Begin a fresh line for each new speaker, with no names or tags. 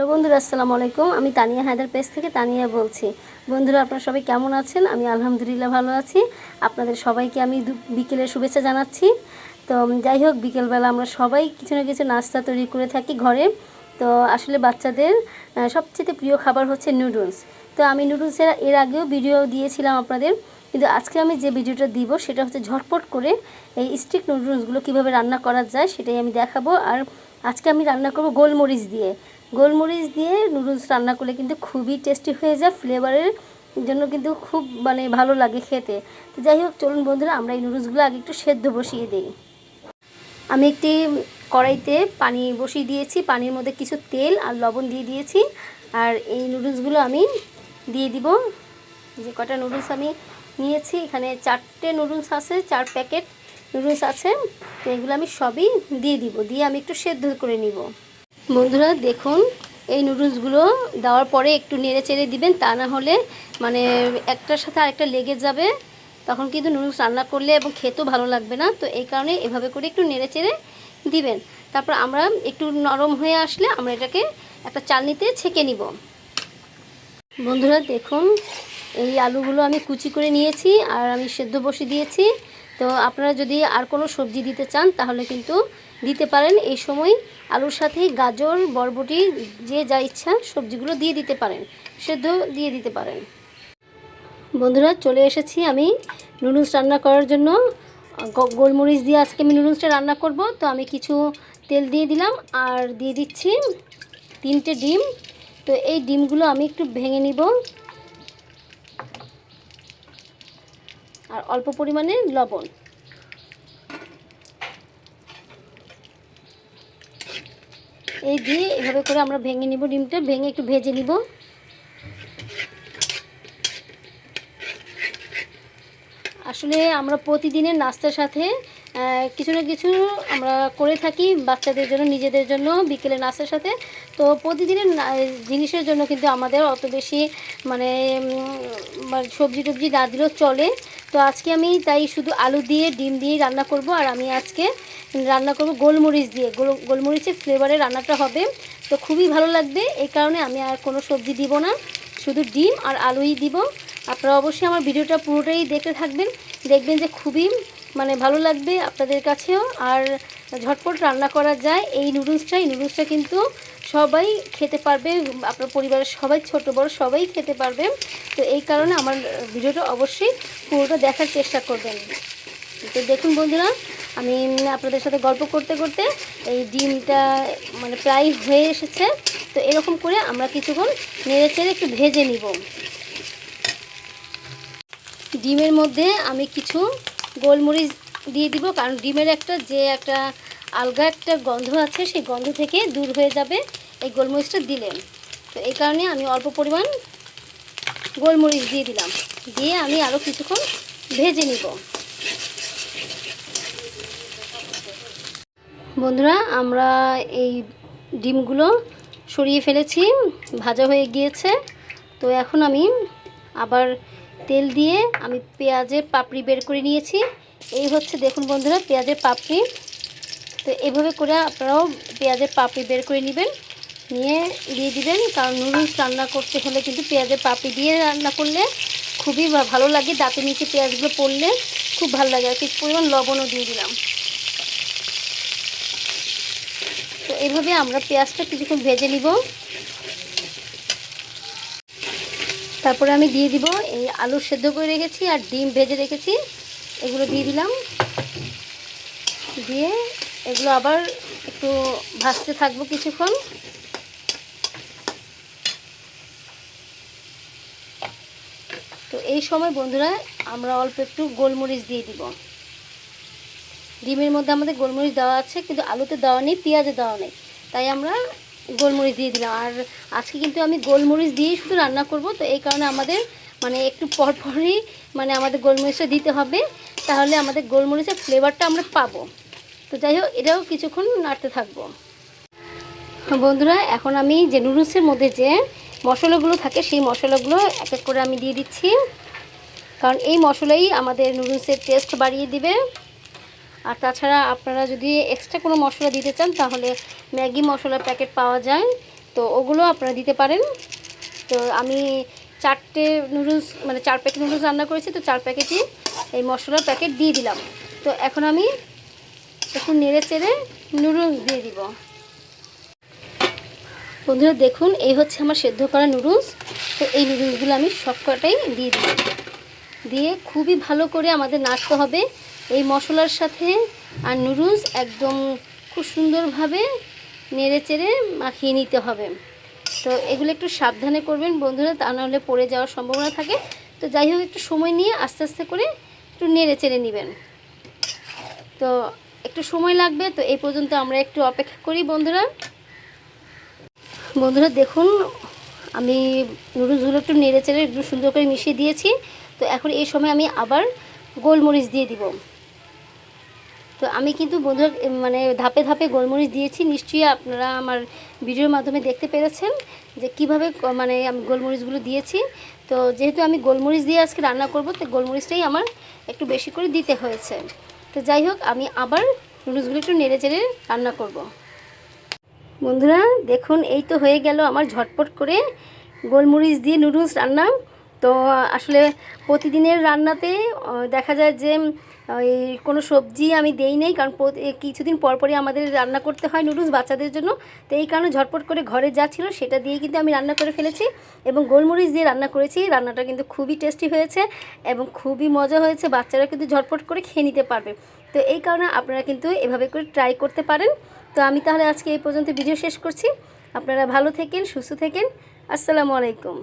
Hello বন্ধুরা, আসসালামু আলাইকুম। আমি তানিয়া হায়দার পেজ থেকে তানিয়া বলছি। বন্ধুরা, আপনারা সবাই কেমন আছেন? আমি আলহামদুলিল্লাহ ভালো আছি। আপনাদের সবাইকে আমি বিকেলের শুভেচ্ছা জানাচ্ছি। তো যাই হোক, বিকেলবেলা আমরা সবাই কিছু না কিছু নাস্তা তৈরি করে থাকি ঘরে। তো, আসলে বাচ্চাদের সবচেয়ে প্রিয় খাবার হচ্ছে নুডলস। তো, আমি নুডলসের এর আগেও ভিডিও দিয়েছিলাম আপনাদের। কিন্তু আজকে আমি যে ভিডিওটা দিব, সেটা হচ্ছে ঝটপট করে এই স্টিক নুডলসগুলো কীভাবে রান্না করা যায়, সেটাই আমি দেখাবো। আর আজকে আমি রান্না করব গোলমরিচ দিয়ে। গোলমরিচ দিয়ে নুডলস রান্না করলে কিন্তু খুবই টেস্টি হয়ে যায় ফ্লেভারের জন্য কিন্তু খুব মানে ভালো লাগে খেতে। তো যাই হোক, চলুন বন্ধুরা, আমরা এই নুডলসগুলো আগে একটু সেদ্ধ বসিয়ে দিই। আমি একটি কড়াইতে পানি বসিয়ে দিয়েছি, পানির মধ্যে কিছু তেল আর লবণ দিয়ে দিয়েছি। আর এই নুডলসগুলো আমি দিয়ে দিব। যে কটা নুডলস আমি নিয়েছি, এখানে চারটে নুডলস আছে, চার প্যাকেট নুডলস আছে। তো এগুলো আমি সবই দিয়ে দিব, দিয়ে আমি একটু সেদ্ধ করে নিব। বন্ধুরা, দেখুন, এই নুডলসগুলো দেওয়ার পরে একটু নেড়ে চেড়ে দিবেন, তা না হলে মানে একটার সাথে আরেকটা লেগে যাবে। তখন কিন্তু নুডলস রান্না করলে এবং খেতেও ভালো লাগবে না, তো এই কারণে এভাবে করে একটু নেড়ে চেড়ে দিবেন। তারপর আমরা একটু নরম হয়ে আসলে আমরা এটাকে একটা চালনিতে ছেঁকে নিব। বন্ধুরা, দেখুন, এই আলুগুলো আমি কুচি করে নিয়েছি, আর আমি সেদ্ধ বসে দিয়েছি। তো আপনারা যদি আর কোনো সবজি দিতে চান, তাহলে কিন্তু দিতে পারেন। এই সময় আলুর সাথে গাজর, বরবটি, যে যা ইচ্ছা সবজিগুলো দিয়ে দিতে পারেন, সেদ্ধ দিয়ে দিতে পারেন। বন্ধুরা, চলে এসেছি আমি নুডলস রান্না করার জন্য। গোলমরিচ দিয়ে আজকে আমি নুডলসটা রান্না করব। তো আমি কিছু তেল দিয়ে দিলাম আর দিয়ে দিচ্ছি তিনটে ডিম। তো এই ডিমগুলো আমি একটু ভেঙে নিব। আর অল্প পরিমাণে লবণ। এই দিয়ে এভাবে করে আমরা ভেঙে নিব, ডিমটা ভেঙে একটু ভেজে নিব। আসলে আমরা প্রতিদিনের নাস্তার সাথে কিছু না কিছু আমরা করে থাকি বাচ্চাদের জন্য, নিজেদের জন্য বিকেলে নাস্তার সাথে। তো প্রতিদিনের জিনিসের জন্য কিন্তু আমাদের অত বেশি মানে মানে সবজি টবজি না দিলেও চলে। তো আজকে আমি তাই শুধু আলু দিয়ে, ডিম দিয়ে রান্না করব, আর আমি আজকে রান্না করব গোলমরিচ দিয়ে। গোল- গোলমরিচের ফ্লেভারে রান্নাটা হবে। তো খুবই ভালো লাগবে, এই কারণে আমি আর কোনো সবজি দিব না। শুধু ডিম আর আলুই দিব। আপনারা অবশ্যই আমার ভিডিওটা পুরোটাই দেখতে থাকবেন। দেখবেন যে খুবই মানে ভালো লাগবে আপনাদের কাছেও। আর ঝটপট রান্না করা যায়। এই নুডলসটা এই নুডলসটা কিন্তু সবাই খেতে পারবে। আপনার পরিবারের সবাই, ছোট, বড় সবাই খেতে পারবে। তো এই কারণে আমার ভিডিওটা অবশ্যই পুরোটা দেখার চেষ্টা করবেন। তো দেখুন বন্ধুরা, আমি আপনাদের সাথে গল্প করতে করতে এই ডিমটা মানে প্রায় হয়ে এসেছে। তো এরকম করে আমরা কিছুক্ষণ নেড়ে চেড়ে একটু ভেজে নিব। ডিমের মধ্যে আমি কিছু গোলমরিচ দিয়ে দিব, কারণ ডিমের একটা যে একটা আলগা একটা গন্ধ আছে, সেই গন্ধ থেকে দূর হয়ে যাবে এই গোলমরিচটা দিলেন তো এই কারণে আমি অল্প পরিমাণ গোলমরিচ দিয়ে দিলাম। দিয়ে আমি আরও কিছুক্ষণ ভেজে নিব। বন্ধুরা, আমরা এই ডিমগুলো সরিয়ে ফেলেছি, ভাজা হয়ে গিয়েছে। তো এখন আমি আবার তেল দিয়ে আমি পেঁয়াজের পাপড়ি বের করে নিয়েছি। এই হচ্ছে দেখুন বন্ধুরা, পেঁয়াজের পাপড়ি। তো এভাবে করে আপনারাও পেঁয়াজের পাপড়ি বের করে নেবেন, নিয়ে দিয়ে দিবেন। কারণ নুডলস রান্না করতে হলে কিন্তু পেঁয়াজের পাপড়ি দিয়ে রান্না করলে খুবই ভালো লাগে। দাঁতের নিচে পেঁয়াজগুলো পড়লে খুব ভালো লাগে। আর কিছু পরিমাণ লবণও দিয়ে দিলাম। তো এইভাবে আমরা পেঁয়াজটা কিছুক্ষণ ভেজে নিব। তারপরে আমি দিয়ে দিব এই আলু সেদ্ধ করে রেখেছি আর ডিম ভেজে রেখেছি। এগুলো দিয়ে দিলাম। দিয়ে এগুলো আবার একটু ভাজতে থাকব কিছুক্ষণ। তো এই সময় বন্ধুরা আমরা অল্প একটু গোলমরিচ দিয়ে দিব। ডিমের মধ্যে আমাদের গোলমরিচ দেওয়া আছে, কিন্তু আলুতে দেওয়া নেই, পেঁয়াজে দেওয়া নেই। তাই আমরা গোলমরিচ দিয়ে দিলাম। আর আজকে কিন্তু আমি গোলমরিচ দিয়েই শুধু রান্না করব, তো এই কারণে আমাদের মানে একটু পরপরই মানে আমাদের গোলমরিচটা দিতে হবে, তাহলে আমাদের গোলমরিচের ফ্লেভারটা আমরা পাবো। তো যাই হোক, এটাও কিছুক্ষণ নাড়তে থাকব। বন্ধুরা, এখন আমি যে নুডলসের মধ্যে যে মশলাগুলো থাকে, সেই মশলাগুলো এক এক করে আমি দিয়ে দিচ্ছি। কারণ এই মশলাই আমাদের নুডলসের টেস্ট বাড়িয়ে দিবে। আর তাছাড়া আপনারা যদি এক্সট্রা কোনো মশলা দিতে চান, তাহলে ম্যাগি মশলার প্যাকেট পাওয়া যায়। তো ওগুলো আপনারা দিতে পারেন। তো আমি চারটে নুডলস মানে চার প্যাকেট নুডলস রান্না করেছি, তো চার প্যাকেটই এই মশলার প্যাকেট দিয়ে দিলাম। তো এখন আমি একটু নেড়ে চেড়ে নুডলস দিয়ে দিব। বন্ধুরা দেখুন, এই হচ্ছে আমার সেদ্ধ করা নুডলস তো এই নুডলসগুলো আমি সবকটাই দিয়ে দিই দিয়ে খুবই ভালো করে আমাদের নাড়তে হবে। এই মশলার সাথে আর নুডলস একদম খুব সুন্দরভাবে নেড়ে চেড়ে মাখিয়ে নিতে হবে। তো এগুলো একটু সাবধানে করবেন বন্ধুরা, তা নাহলে পড়ে যাওয়ার সম্ভাবনা থাকে। তো যাই হোক, একটু সময় নিয়ে আস্তে আস্তে করে একটু নেড়ে চেড়ে নেবেন। তো একটু সময় লাগবে, তো এই পর্যন্ত আমরা একটু অপেক্ষা করি বন্ধুরা। বন্ধুরা, দেখুন, আমি নুডলসগুলো একটু নেড়ে চেড়ে একটু সুন্দর করে মিশিয়ে দিয়েছি। তো এখন এই সময় আমি আবার গোলমরিচ দিয়ে দিব। তো আমি কিন্তু বন্ধুরা মানে ধাপে ধাপে গোলমরিচ দিয়েছি। নিশ্চয়ই আপনারা আমার ভিডিওর মাধ্যমে দেখতে পেরেছেন যে কীভাবে মানে আমি গোলমরিচগুলো দিয়েছি। তো যেহেতু আমি গোলমরিচ দিয়ে আজকে রান্না করব, তো গোলমরিচটাই আমার একটু বেশি করে দিতে হয়েছে। তো যাই হোক, আমি আবার নুডলসগুলো একটু নেড়ে চেড়ে রান্না করব। বন্ধুরা, দেখুন, এই তো হয়ে গেল আমার ঝটপট করে গোলমরিচ দিয়ে নুডলস রান্না। তো আসলে প্রতিদিনের রান্নাতে দেখা যায় যে ওই কোনো সবজি আমি দেই নেই, কারণ কিছুদিন পর পরই আমাদের রান্না করতে হয় নুডলস বাচ্চাদের জন্য। তো এই কারণে ঝটপট করে ঘরে যা ছিল সেটা দিয়েই কিন্তু আমি রান্না করে ফেলেছি এবং গোলমরিচ দিয়ে রান্না করেছি। রান্নাটা কিন্তু খুবই টেস্টি হয়েছে এবং খুবই মজা হয়েছে। বাচ্চারা কিন্তু ঝটপট করে খেয়ে নিতে পারবে। তো এই কারণে আপনারা কিন্তু এভাবে করে ট্রাই করতে পারেন। তো আমি তাহলে আজকে এই পর্যন্ত ভিডিও শেষ করছি। আপনারা ভালো থেকেন, সুস্থ থেকেন। আসসালামু আলাইকুম।